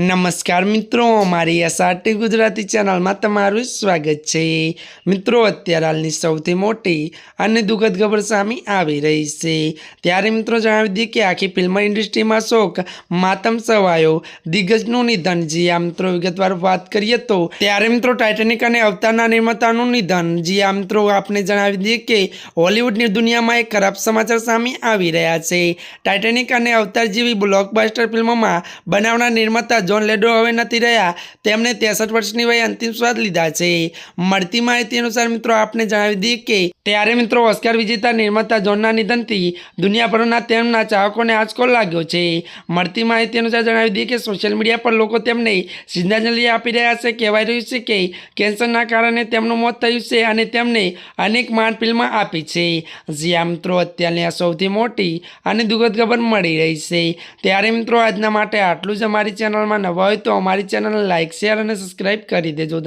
નમસ્કાર મિત્રો, અમારી એસઆરટી ગુજરાતી ચેનલમાં તમારું સ્વાગત છે. મિત્રો, અત્યારે હાલની સૌથી મોટી અને દુઃખદ ખબર સામે આવી રહી છે. ત્યારે મિત્રો, જણાવી દઈએ કે આખી ફિલ્મ ઇન્ડસ્ટ્રીમાં શોક, માતમ સવાયો, દિગ્ગજનું નિધન, જી આ મિત્રો, વિગતવાર વાત કરીએ તો, ત્યારે મિત્રો ટાઇટેનિક અને અવતારના નિર્માતાનું નિધન, જી આ મિત્રો, આપને જણાવી દઈએ કે હોલિવૂડની દુનિયામાં એક ખરાબ સમાચાર સામે આવી રહ્યા છે. ટાઇટેનિક અને અવતાર જેવી બ્લોકબસ્ટર ફિલ્મોમાં બનાવના નિર્માતા જોન લેડો હવે નથી રહ્યા. તેમણે ત્રેસઠ વર્ષની વયે અંતિમ સ્વાદ લીધા છે. મળતી માહિતી અનુસાર મિત્રો, આપને જણાવી દઈએ કે ત્યારે મિત્રો ઓસ્કાર વિજેતા નિર્માતા જોનના નિધનથી દુનિયાભરના તેમના ચાહકોને આંચકો લાગ્યો છે. મળતી માહિતી અનુસાર જણાવી દઈએ કે સોશિયલ મીડિયા પર લોકો તેમને શ્રદ્ધાંજલિ આપી રહ્યા છે. કહેવાય રહ્યું છે કે કેન્સરના કારણે તેમનું મોત થયું છે અને તેમને અનેક મહાન ફિલ્મ આપી છે. જ્યાં મિત્રો અત્યારની આ સૌથી મોટી અને દુઃખદ ખબર મળી રહી છે. ત્યારે મિત્રો, આજના માટે આટલું જ અમારી ચેનલમાં નવા હોય તો અમારી ચેનલને લાઇક શેર અને સબસ્ક્રાઈબ કરી દેજો.